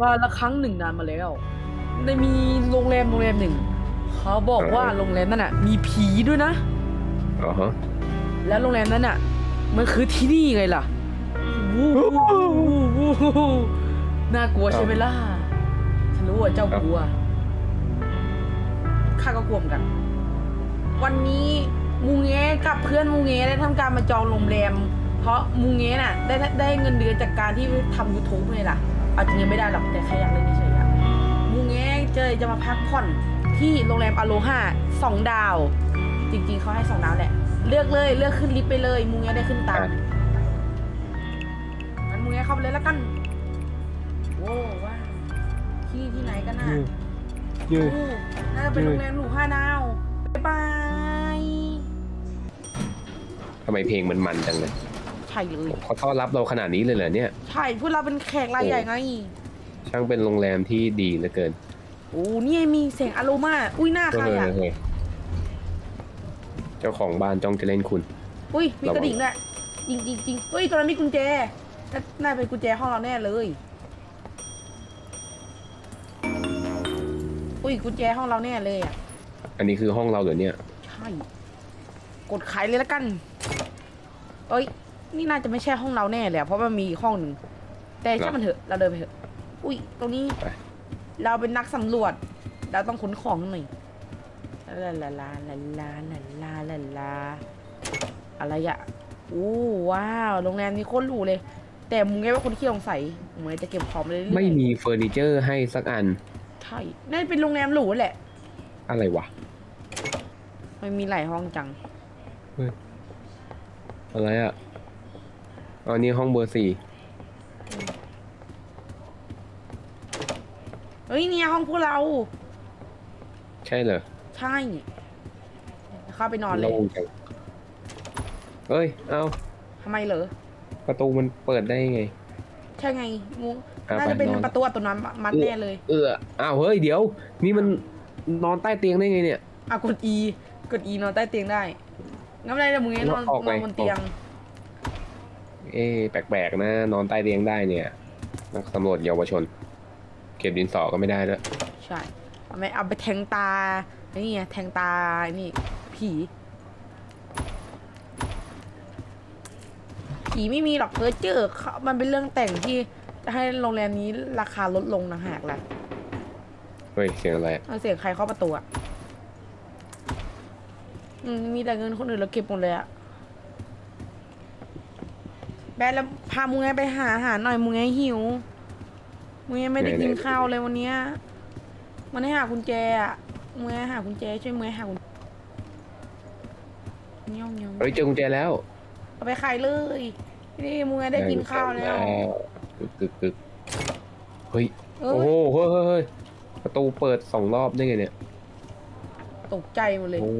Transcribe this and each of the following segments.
การละครั้งหนึ่งนานมาแล้วได้มีโรงแรมโรงแรมหนึ่ง เขาบอกว่าโรงแรมนั้นอะ มีผีด้วยนะอ๋อฮะแล้วโรงแรมนั้นอะ มันคือที่นี่ไงล่ะวู้วู้วู้วู้วู้น่ากลัวใช่ไหมล่ะฉันรู้ว่าเจ้ากลัวข้าก็กลัวเหมือนกัน วันนี้มูเงกับเพื่อนมูเงได้ทำการมาจองโรงแรม เพราะมูเงน่ะ ได้ได้เงินเดือนจากการที่ทำ YouTube ไงล่ะ เอาจริงๆไม่ได้หรอกแต่แค่อยากเล่นเฉยๆอะมูเงเจอจะมาพักผ่อนที่โรงแรมอโลฮาสองดาว จริงๆเขาให้สองดาวแหละ เลือกเลยเลือกขึ้นลิฟต์ไปเลยมูเงได้ขึ้นตามงั้นมูเงเข้าไปเลยแล้วกันโว้ว้าวที่ที่ไหนกันน่ะยืดยืดโอ้น่าจะเป็นโรงแรมหรูห้าดาวบ๊ายบายทำไมเพลงมันมันจังเลย ใช่เลยเขาต้อนรับเราขนาดนี้เลยเหรอเนี่ย ใช่พวกเราเป็นแขกรายใหญ่ไง ช่างเป็นโรงแรมที่ดีเหลือเกินโอ้นี่มีเสียงอารมาอุ้ยหน้าใครเฮ้ยอะเฮ้ยเจ้าของบ้านจ้องจะเล่นคุณ อุ้ยมีระวังกระดิ่งด้วยจริงจริงจริงเฮ้ยตอนนั้นมีกุญแจน่าน่าเป็นกุญแจห้องเราแน่เลย อุ้ยกุญแจห้องเราแน่เลยอะอันนี้คือห้องเราเหรอเนี่ย ใช่ กดขายเลยแล้วกัน เอ้ย นี่น่าจะไม่ใช่ห้องเราแน่เลยอะเพราะมันมีอีกห้องหนึ่ง แต่ช่างมันเถอะ เราเดินไปเถอะ อุ้ย ตรงนี้ ไป เราเป็นนักสำรวจ เราต้องขนของหน่อย ลาลาลาลาลาลาลาลาลาอะไรอะอู้ว้าว โรงแรมนี้โคตรหรูเลย แต่มึงไงว่าคนขี้สงสัยเหมือนจะเก็บของไปเรื่อยๆไม่มีเฟอร์นิเจอร์ให้สักอัน ใช่น่าจะเป็นโรงแรมหรูแหละ อะไรวะ มันมีหลายห้องจัง อะไรอะ อันนี้ห้องเบอร์สี่เฮ้ยเนี่ยห้องพวกเรา ใช่เหรอใช่เข้าไปนอนเลยโล่งจังเอ้ย เอาทำไมเหรอประตูมันเปิดได้ไง ใช่ไงงูอะน่าจะเป็นไปนอน ประตูอัตโนมัติแน่เลยเอออ้าวเฮ้ยเดี๋ยว นี่มันนอนใต้เตียงได้ไงเนี่ย อะกด E กด E นอนใต้เตียงได้งั้นอะไรนะมึงไงนอนออกนไปอนบนเตียง เอ๊ะแปลกๆนะ นอนใต้เตียงได้เนี่ย นักสำรวจเยาวชน เก็บดินสอก็ไม่ได้ด้วยใช่เอาไหมเอาไปแทงตาไอ้นี่ไงแทงตาไอ้นี่ผีผีไม่มีหรอกเพอเจอเขามันเป็นเรื่องแต่งที่จะให้โรงแรมนี้ราคาลดลงนะหากล่ะเฮ้ยเสียงอะไรอะเอาเสียงใครเข้าประตูอะอืมมีแต่เงินคนอื่นเราเก็บหมดเลยอะ แบนแล้วพามูไงไปหาอาหารหน่อยมูไงหิวมูไงไม่ได้กินข้าวเลยวันเนี้ยมันให้หากุญแจอะมูไงหากุญแจช่วยมูไงหากุญเงี้ยวเงี้ยวเฮ้ยเจอกุญแจแล้วเอาไปขายเลยนี่มูไงได้กินข้าวแล้วกึกกึกกึกเฮ้ยเอโอ้อโหเฮ้ยเฮ้ยเฮ้ยประตูเปิดสองรอบได้ไงเนี่ยตกใจหมดเลยโอ้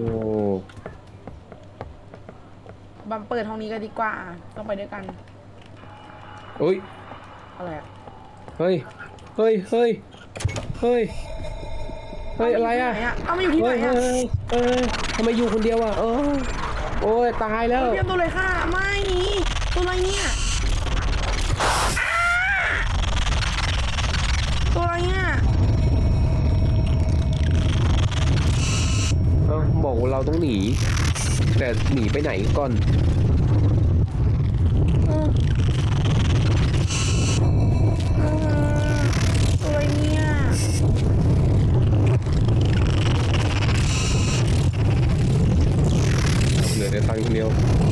บัมเปิดห้องนี้กันดีกว่าต้องไปด้วยกัน เฮ้ยอะไรอะเฮ้ยเฮ้ยเฮ้ยเฮ้ยเฮ้ยอะไรอะเอามาอยู่ที่ไหนเฮ้ยอะเฮ้ยเฮ้ยทำไมอยู่คนเดียวอะเออโอ้ยตายแล้ว เตรียมตัวเลยค่ะ ไม่ตัวอะไรเนี่ยอ้าตัวอะไรเนี่ยเอ้าบอกว่าเราต้องหนี แต่หนีไปไหนก่อน เออเอ carro meu.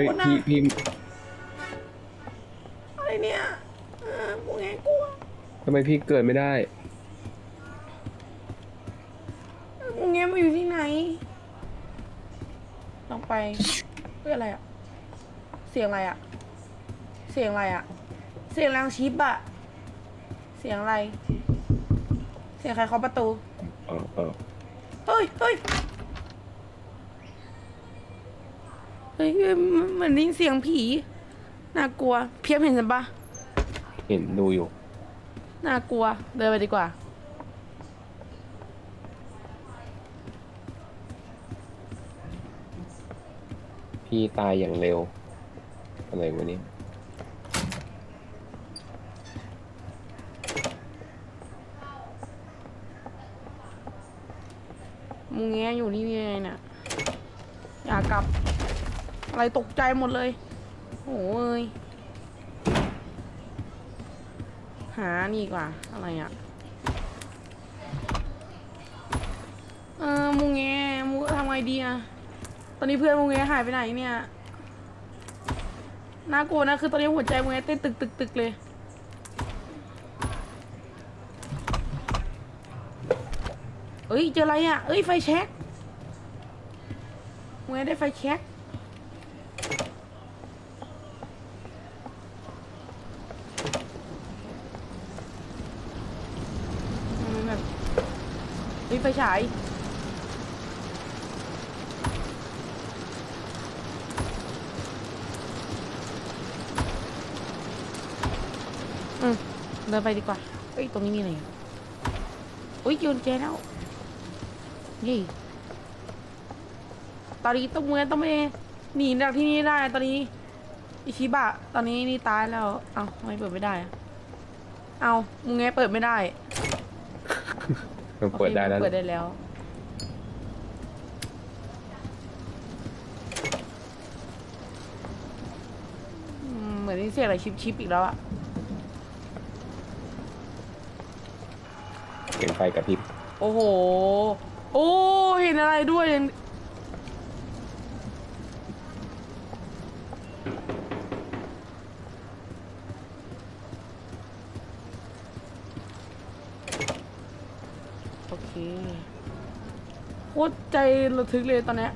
ายไปไหนกันหเฮ้ยมดนะพี่พี่อะไรเนี่ยเออมูแงกลัวทำไมพี่เกิดไม่ได้มูแงมาอยู่ที่ไหนลองไปเฮ้ยอะไรอะเสียงอะไรอะเสียงอะไรอะเสียงแรงชิปอะเสียงอะไร เสียงใครเคาะประตู เออเออ เฮ้ยเฮ้ย เฮ้ยเหมือนได้ยินเสียงผี น่ากลัว เพียบเห็นฉันปะเห็นดูอยู่ น่ากลัว เดินไปดีกว่า พี่ตายอย่างเร็ว อะไรวะเนี่ยมุงแงอยู่นี่ไงเนี่ยอยากกลับ อะไรตกใจหมดเลยโอ้ยหานี่กว่า อะไรอะ เออมุงแงมุงทำไงดีอะ ตอนนี้เพื่อนมุงแงหายไปไหนเนี่ยน่ากลัวนะคือตอนนี้หัวใจมุงแงเต้นตึกตึกตึกเลยเอ้ยเจออะไรอะ เอ้ยไฟแช็กมุงแงได้ไฟแช็ก มันแบบเฮ้ย ไฟฉาย อืม เดินไปดีกว่าเฮ้ย ตรงนี้มีอะไรอะอุ้ยโยนแจแล้วยี่ตอนนี้ต้องเมือต้องไปหนีจากที่นี่ได้ตอนนี้ อิชิบะ ตอนนี้นี่ตายแล้ว เอ้าทำไมเปิดไม่ได้อะเอามึงไงเปิดไม่ได้ มันเปิดได้แล้วโอเคเปิดได้แล้วอืมเหมือนได้ยินเสียงอะไรชิปชิปๆอีกแล้วอะเสียงไฟกระพริบ โอ้โห โอ้เห็นอะไรด้วยยังโอเคโค ตรใจระทึกเลยตอนเนี้ย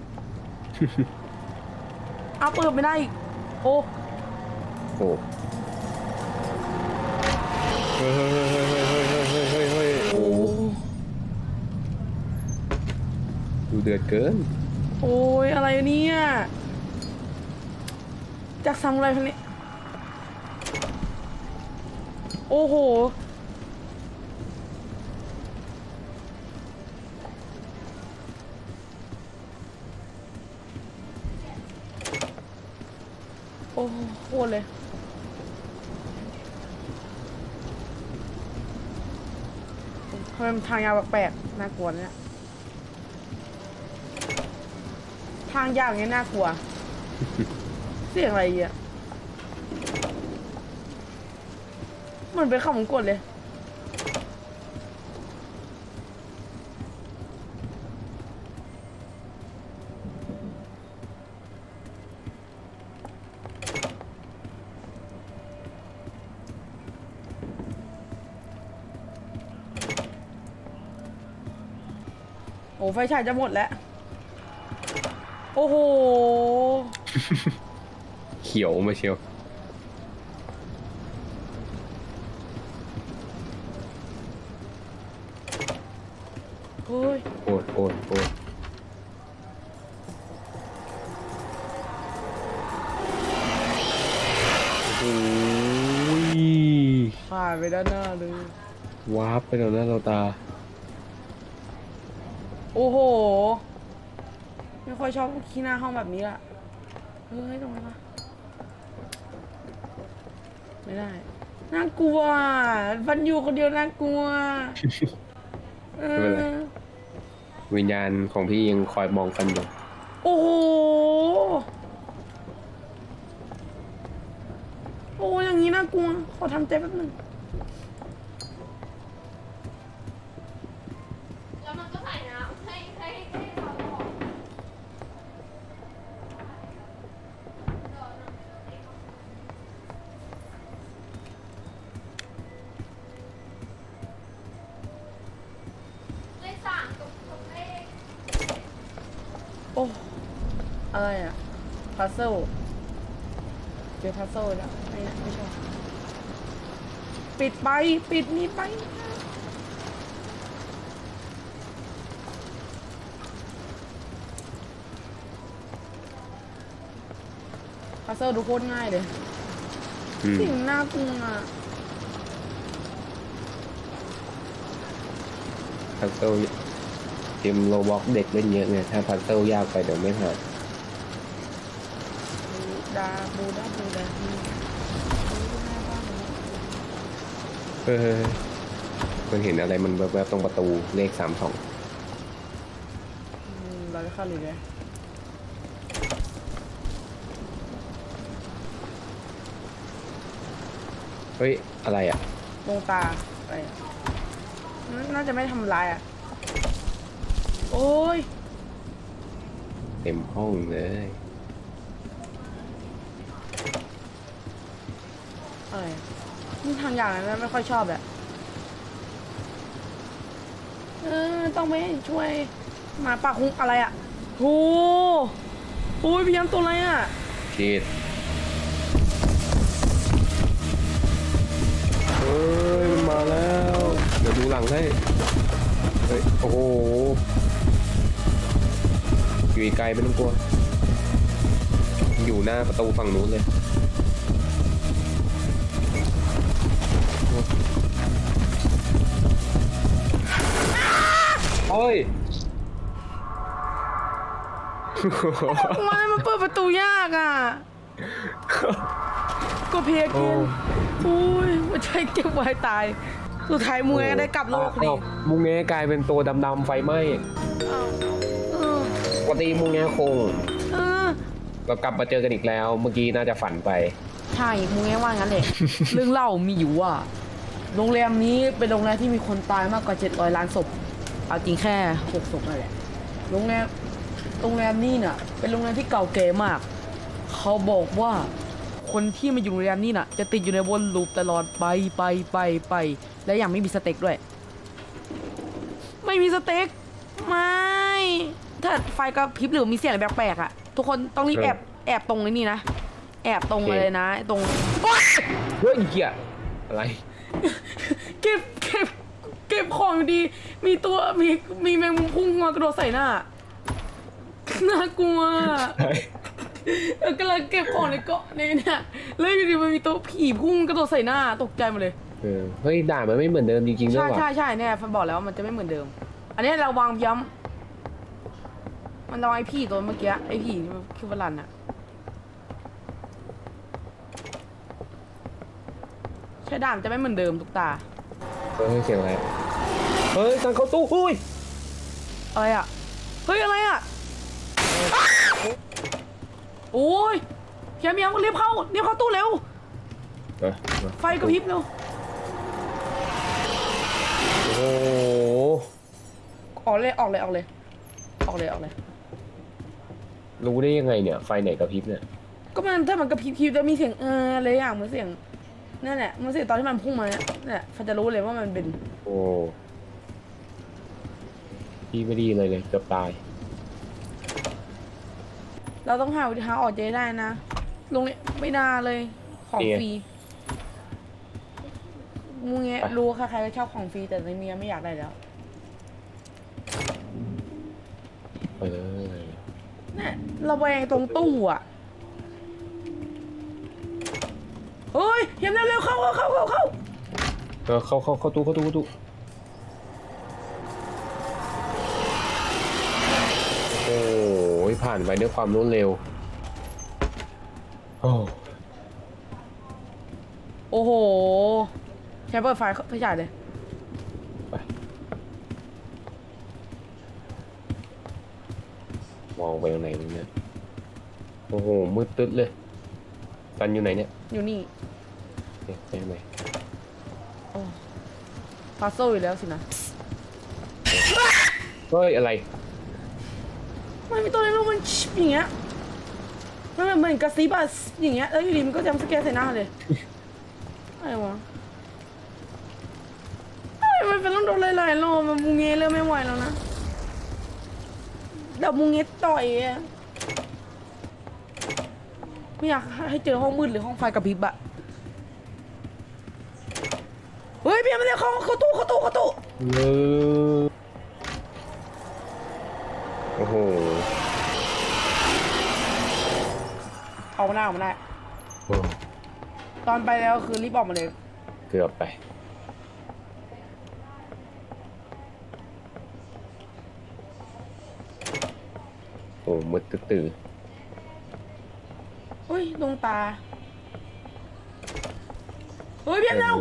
เอาเปิดไม่ได้อีกโอ้โอ้เฮ้ยเฮ้ยเฮ้ยเฮ้ยเฮ้ยเฮ้ยเฮ้ยโอ้โอ้ดูเดือดเกิน โอ้ยอะไรเนี่ยจากซามูไรพันนี้โอ้โห อ้โหโคตรเลย ทำไมมันทางยาวแปลกๆน่ากลัวเนี่ย ทางยาวอย่างนี้น่ากลัว เสียงอะไรอะเหมือนเป็นคำของกดเลย โอ้ไฟฉายจะหมดแล้ว โอ้โห เขียวมาเชียว เฮ้ย โอ้ยโอ้ยโอ้ยโอ้ยผ่านไปด้านหน้าเลย วาร์ปไปต่อหน้าเราตา โอ้โห ไม่ค่อยชอบขี้หน้าห้องแบบนี้ละเฮ้ยตรงไหนวะไม่ได้ น่ากลัวฟันอยู่คนเดียวน่ากลัว เอไม่เป็นไรอวิญญาณของพี่ยังคอยมองกันอยู่โอ้โห โอ้อย่างนี้น่ากลัว ขอทำใจแป๊บหนึง เซิลเจอพัซเซิลแล้วไม่ไม่ชอบปิดไป ปิดนี่ไปพัซเซอร์ดูโคตรง่ายเลยอืมสิ่งน่ากลัวอะพัซเซิลเกมโรบ็อกเด็กเล่นเยอะไงถ้าพัซเซิลยากไปเดี๋ยวไม่ผ่านบู ดาบูดาบูดาบูดาบ้างนะเออมันเห็นอะไรมันแวบๆตรงประตูเลขสามสองอืมเราจะเข้าเลยเลยเฮ้ย อะไรอะดวงตาอะไรอะน่าน่าจะไม่ทำร้ายอะ โอ้ย เต็มห้องเลย อะไรอะนี่ทางอย่างนั้นไม่ค่อยชอบแหละเออต้องไปช่วยหมาปากคุงอะไรอะโหโอ้ยพี่ยันตัวอะไรอะชีดเฮ้ยมันมาแล้ว เดี๋ยวดูหลังให้เฮ้ยโอ้โหอยู่ไกลไม่ต้องกลัว อยู่หน้าประตูฝั่งนู้นเลย โอ้ยทำไมมันเปิดประตูยากอะ ก็เพกโอ้กินโอ้ยหัวใจเก็บไว้ตาย สุดท้ายมวยก็ได้กลับโลกดิอ้าวมุงแงกลายเป็นตัวดำๆไฟไหม้อ้าวเออปกติมุงแงคง เออเรากลับมาเจอกันอีกแล้ว เมื่อกี้น่าจะฝันไป ใช่มูแง่ว่างั้นแหละ เรื่องเล่ามีอยู่ว่า โรงแรมนี้เป็นโรงแรมที่มีคนตายมากกว่า 700 ล้านศพ เอาจริงแค่6ศพนั่นแหละโรงแรมโรงแรมนี่น่ะ เป็นโรงแรมที่เก่าแก่มาก เขาบอกว่าคนที่มาอยู่โรงแรมนี่น่ะ จะติดอยู่ในวนลูปตลอดไปไปไปไป และยังไม่มีสเต็กด้วย ไม่มีสเต็กไม่ถ้าไฟกระพริบหรือมีเสียงอะไรแปลกๆอะ ทุกคนต้องรีบเออแอบแอบตรงไอ้นี่นะแอบตรงโอเคเลยนะ ตรงเฮ้ยเหี้ยอะไร เก็บเก็บเก็บของดี มีตัวมีมีแมงมุมพุ่งมากระโดดใส่หน้า น่ากลัวเออกำลังเก็บของในเกาะในเนี่ยแล้วอยู่ดีมันมีตัวผีพุ่งกระโดดใส่หน้าตกใจหมดเลยเออเฮ้ยด่ามันไม่เหมือนเดิมจริงๆด้วใช่ยว่ะใช่ใช่เนี่ยฟันบอกแล้วว่ามันจะไม่เหมือนเดิม อันนี้เราวางย้ำมันเราไอ้ผีตัวเมื่อกี้ไอ้ผีที่มันคือวลันอะใช่ด่ามนจะไม่เหมือนเดิมทุกตา เฮ้ยเสียงอะไรเฮ้ยการเข้าตู้อุ้ยอะไรอะ เฮ้ย อะไรอะโอ้ยเพียมยังรีบเข้ารีบเข้าตู้เร็ว เออไฟกระพริบเร็ว โอ้โหออกเลย ออกเลย ออกเลย ออกเลย ออกเลย รู้ได้ยังไงเนี่ย ไฟไหนกระพริบเนี่ย ก็มันถ้ามันกระพริบพริบจะมีเสียงเอออะไรอย่างเหมือนเสียง นั่นแหละเหมันเสียงตอนที่มันพุ่งมาเนี่ยเนี่ยฟันจะรู้เลยว่ามันเป็นโอ้พี่ไม่ดีเลยเลยเกือบตาย เราต้องหาวิธีหาออกใจได้นะลงเนี่ยไม่น่าเลยของนี่ไงฟรีมูเงี้ยไป รู้ใครๆก็ชอบของฟรีแต่ในเมียไม่อยากได้แล้วเออเนี่ยระแวงตรงตู้อะ เฮ้ยเฮียเร็วๆเข้าเข้าเข้าเข้าเข้าเออเข้าเข้าเข้าตู้เข้าตู้เข้าตู้โอ้ยผ่านไปด้วยความรวดเร็วโอ้โอ้โหใช้เปิดไฟไฟฉายเลยไปมองไปตรงไหนตรงเนี้ยโอ้โหมืดตึ๊ดเลย กันอยู่ไหนเนี่ยอยู่นี่ เนี่ยไปไหนพาโซอยู่แล้วสินะ เฮ้ยอะไรมันมีตัวอะไรไม่รู้มันชิบอย่างเงี้ยมันเหมือนกระซิบอะอย่างเงี้ย แล้วอยู่ดีมันก็จำสแกนใส่หน้าเลย อะไรวะเอ้ยมันเป็นต้องโดนหลายๆรอบมันมูเงี้ยเริ่มไม่ไหวแล้วนะเดี๋ยวมูเงี้ยต่อยอะ ไม่อยากให้เจอห้องมืดหรือห้องไฟกระพริบอะเออโอ้โหเอาหน้าออกมาได้โอ้ตอนไปแล้วคือรีบออกมาเลยเกือบไป โอ้มืดตื่นเฮ้ยดวงตาเฮ้ยเพียงเรา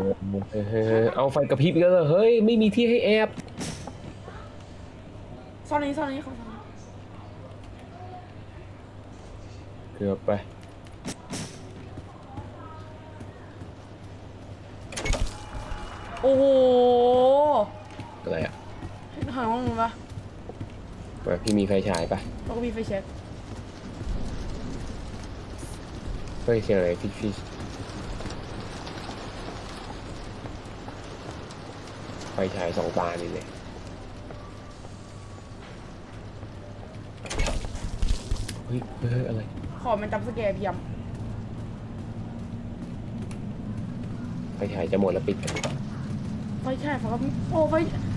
เออเออเอาไฟกระพริบอีกแล้วเหรอเฮ้ย ไม่มีที่ให้แอบซ่อนนี้ซ่อนนี้ของซ่อนนี้เกือบไป โอ้โหอะไรอะหายห้องนึงปะมาพี่มีไฟฉายปะแล้วก็มีไฟแช็กเฮ้ยเสียงอะไรฟิชฟิ ชไฟฉายสองตานี่เลยเฮ้ยเฮ้ยอะไร ขอมันจับสแกร์เพียม ไฟฉายจะหมดแล้วปิดกันไฟแช็กเขาก็โอ้ไฟ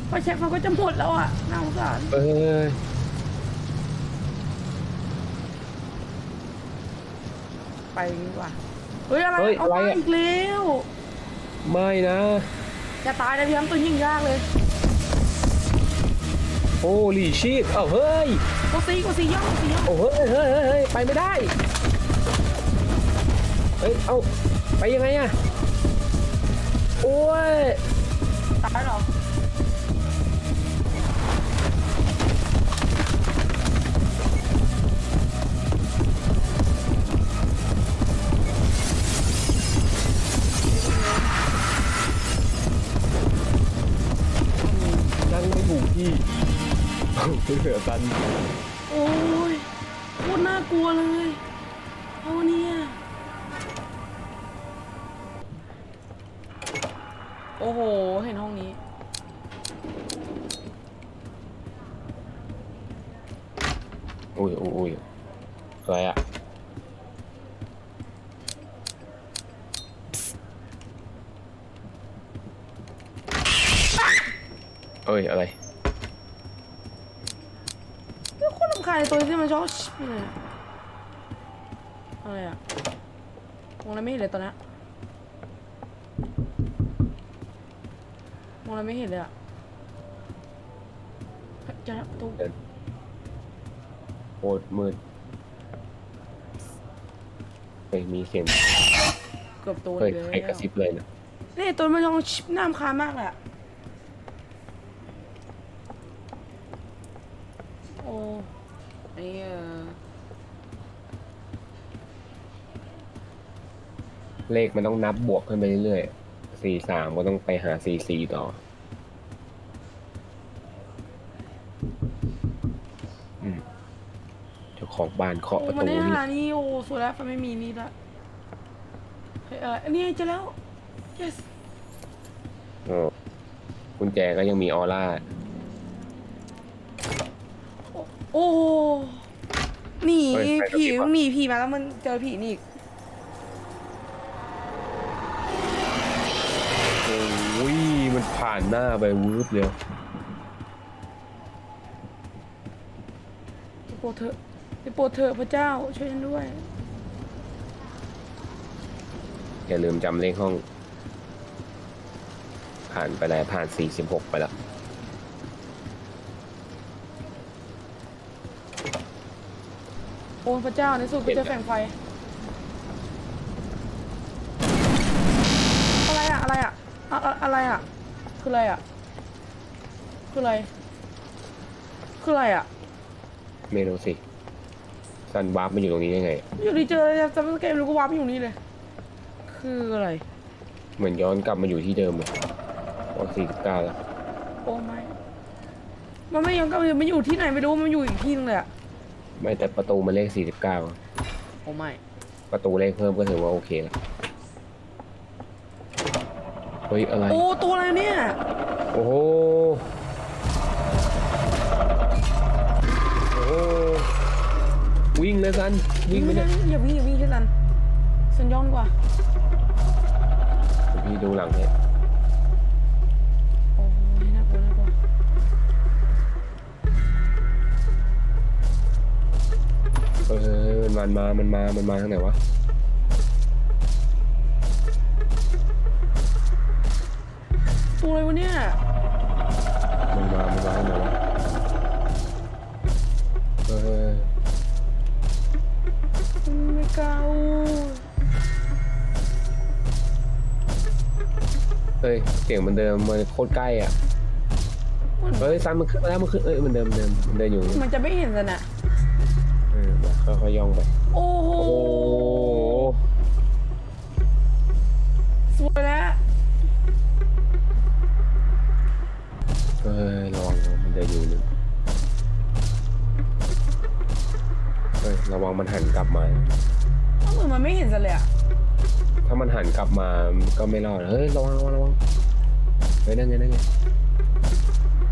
ไฟแช็กเขาก็จะหมดแล้วอะน่าสงสาร เอ้ย ไปดีกว่าเฮ้ยอะไรเฮ้ยเอาอะไรมาอะ อีกแล้วไม่นะ จะตายนะเพียมตัวยิ่งยากเลยโอ้ลีชีตเอ้าเฮ้ยกดซีกดซีย่องกดซีย่องโอ้เฮ้ยเฮ้ยเฮ้ยเฮ้ยไปไม่ได้ เฮ้ย เอ้า ไปยังไงอะโอ้ย ตายเหรอ สือตัน โอ้ยโคตรน่ากลัวเลยเอาเนี่ยโอ้โห เห็นห้องนี้ อุ้ยอุ้ยอุ้ยอะไรอะเอ้ย อะไร เฮ้ยโค ตรรำคาญในตัวที่มันชอบชิบเลยอะอะไรอะมองอะไรไม่เห็นเลยตอนนี้มองอะไรไม่เห็นเลยอะเฮ้ยเจะประตูโคตรมืดเฮ้ยมีเสียงเกือบตัวเฮ้ยเลยใครกระซิบเลยนะนี่ตัวมันชอบชิบหน้ามคานมากเลยอะโอ้ นี่เออเลขมันต้องนับบวกขึ้นไปเรื่อยๆสี่สามก็ต้องไปหาสี่สี่ต่อ อืมเจ้าของบ้านเคาะประโอ้มันตูได้นี่หานี่โอ้สวยแล้วมันไม่มีนี่ละเฮ้ยเอออันนี้เจะแล้ว yes โอ้กุญแจก็ยังมีออร่า โอ้หนีเฮ้ยใครกระผีพริบวะหนีผีมาแล้วมันเจอผีนี่อีกโอ้ยมันผ่านหน้าไปวืบเลยได้โปรดเถอะได้โปรดเถอะพระเจ้าช่วยฉันด้วย อย่าลืมจำเลขห้อง ผ่านไปแล้วผ่านสี่สิบหกไปแล้ว อ้พระเจ้าในสุดก็เห็นจะแล้วแสงไฟ อะไรอะอะไรอะอะอะอะไรอะคืออะไรอะคืออะไร คืออะไรอะไม่รู้สิซันวาร์ปมาอยู่ตรงนี้ได้ไง อยู่ดีเจอเลยจำเกมรู้ก็วาร์ปอยู่นี่เลย คืออะไร เหมือนย้อนกลับมาอยู่ที่เดิมเลยโอ้สี่สิบเก้าแล้ว โอ้ไม่ มันไม่ยังก็มันอยู่ที่ไหนไม่รู้ มันอยู่อีกที่นึงเลยอะ ไม่แต่ประตูมันเลขสี่สิบเก้าโอ้ไม่ประตูเลขเพิ่มก็ถือว่าโอเคแล้วเฮ้ยอะไร โอ้ตัวอะไรเนี่ย โอ้โหโอ้โหวิ่งเลยซันวิ่งไปเนี่ยอย่าวิ่งอย่าวิ่งเช่นนั้นฉันย่องดีกว่าเดี๋ยวพี่ดูหลังเนี่ย มันมา มันมา มันมาทางไหนวะ ตัวอะไรวะเนี่ย มันมา มันมาทางไหนวะ เออไม่กล้าอู้เฮ้ย เสียงมันเดิม มันโคตรใกล้อะมันเฮ้ยซันมันขึ้นมาแล้วมันขึ้นเอ้ยมันเดิมมันเดิมมันเดินอยู่ มันจะไม่เห็นเลยน่ะเออมา ค่อยๆย่องไป โอ้โหโอ้โหสวยแล้วเฮ้ยระวังระวังมันเดินอยู่หนึ่งเฮ้ยระวังมันหันกลับมาเหมือนมันไม่เห็นซะเลยอะถ้ามันหันกลับมาก็ไม่รอดเฮ้ยระวังระวังระวังเฮ้ยนั่นไงนั่นไง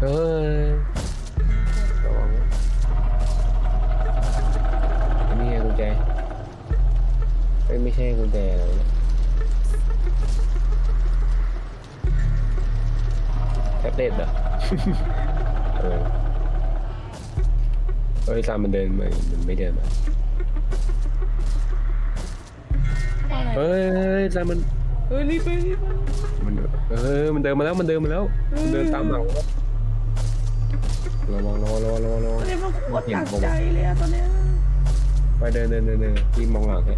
เฮ้ย เฮ้ยไม่ใช่กุญแจอะไรนะแท็บเล็ตเหรอ เออเฮ้ยซามมันเดินมามันไม่เดินมาอะไรเฮ้ยเฮ้ยซามมันเฮ้ยรีบไปรีบไปมันเออมันเดินมาแล้วมันเดินมาแล้วมันเดินตามหลังระวังระวังระวังระวังระวัง ตอนนี้มันโคตรหนักใจเลยอะตอนเนี้ย ไปเดินเดินเดินเดินพี่มองหลังให้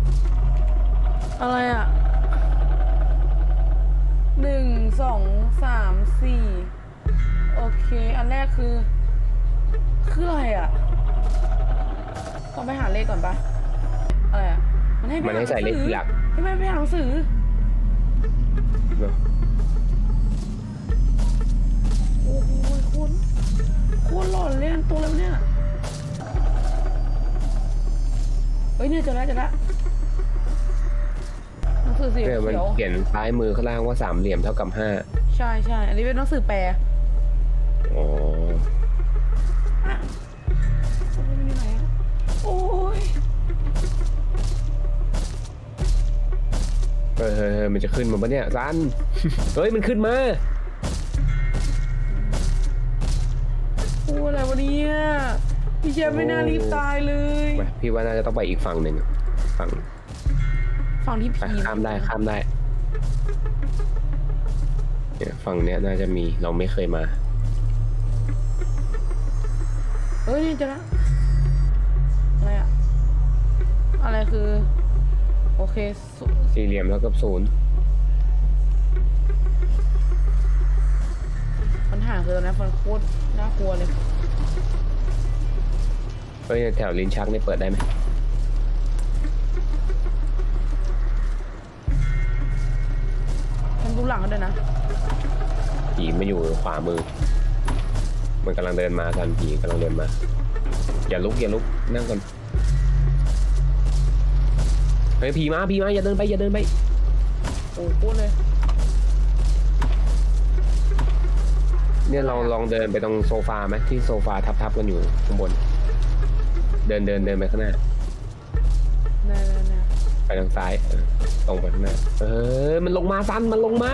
อะไรอะหนึ่งสองสามสี่โอเค อันแรกคือ คืออะไรอะต้องไปหาเลขก่อนปะอะไรอะมันให้ไปมันให้ใส่เลขที่หลักให้ไปไปหาหนังสือเนอะโอ้โหโคนโคนหลอนเลยอันตัวแล้วะเนี่ย เฮ้ยเนี่ยเจอแล้วเจอแล้วหนัง สือสีเนี่ยมันเขียวเขียนซ้ายมือข้างล่างว่าสามเหลี่ยมเท่ากับห้าใช่ใช่อันนี้เป็นหนังสือแปลอ๋ออะโอ้ยมันอยู่ไหนอะโอ้ยเฮ้ยเฮ้ยเฮ้ยมันจะขึ้นมาปะเนี่ยซัน เฮ้ยมันขึ้นมา โอ้ยอะไรวะเนี่ยพี่เชฟไม่น่ารีบตายเลย ไปพี่ว่าน่าจะต้องไปอีกฝั่งหนึ่งฝั่ง ฝั่งที่ไปผีข้ามได้ข้ามได้เนี่ยฝั่งเนี้ยน่าจะมีเราไม่เคยมา เอ้ยนี่เจอแล้วอะไรอะอะไรคือ โอเคสุสี่เหลี่ยมเท่ากับศูนย์ปัญหาคือตอนนั้นมันโคตรน่ากลัวเลยเฮ้ยแถวลิ้นชักนี่เปิดได้ไหม หลังกันด้วยนะ ผีมาอยู่ขวามือ มันกำลังเดินมาทันผีกำลังเดินมา อย่าลุกอย่าลุกนั่งก่อนเฮ้ยผีมาผีมาอย่าเดินไปอย่าเดินไปโอ้โหโคตรเลย เนี่ยเราลองเดินไปตรงโซฟาไหมที่โซฟาทับๆกันอยู่ข้างบน เดินเดินเดินไปข้างหน้า น่าน่าน่าไปทางซ้ายเออ ตรงไปข้างหน้าเออ มันลงมาซันมันลงมา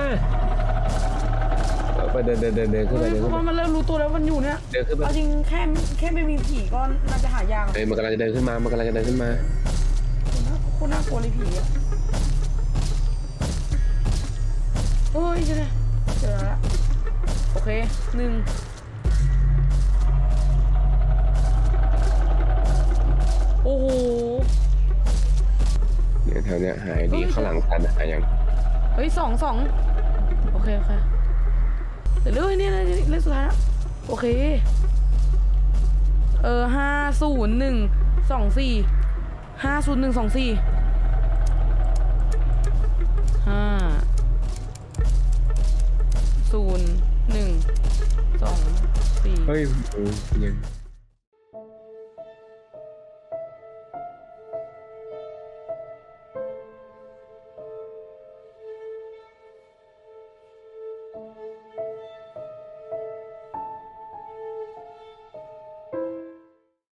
เออไปเดินเดินเดินเดินขึ้นไปเฮ้ยเดินเพขึ้นราะไปว่ามันเริ่มรู้ตัวแล้วมันอยู่เนี่ยเดินขึ้นไปเอาจริงแค่แค่ไม่มีผีก็น่าจะหายากเอ้ยมันกำลังจะเดินขึ้นมา มันกำลังจะเดินขึ้นมา โคตรน่ากลัวเลยผีอะเฮ้ยเจอแล้วเจอแล้วโอเคหนึ่ง เนี่ยแถวเนี้ยหายดีข้างหลังซันหายยังเฮ้ยสองสองโอเคโอเคเดี๋ยวเรื่องนี้เลยเลขสุดท้ายแล้วโอเค เออห้าศูนย์หนึ่งสองสี่ห้าศูนย์หนึ่งสองสี่ห้าศูนย์หนึ่งสองสี่เฮ้ยเออยัง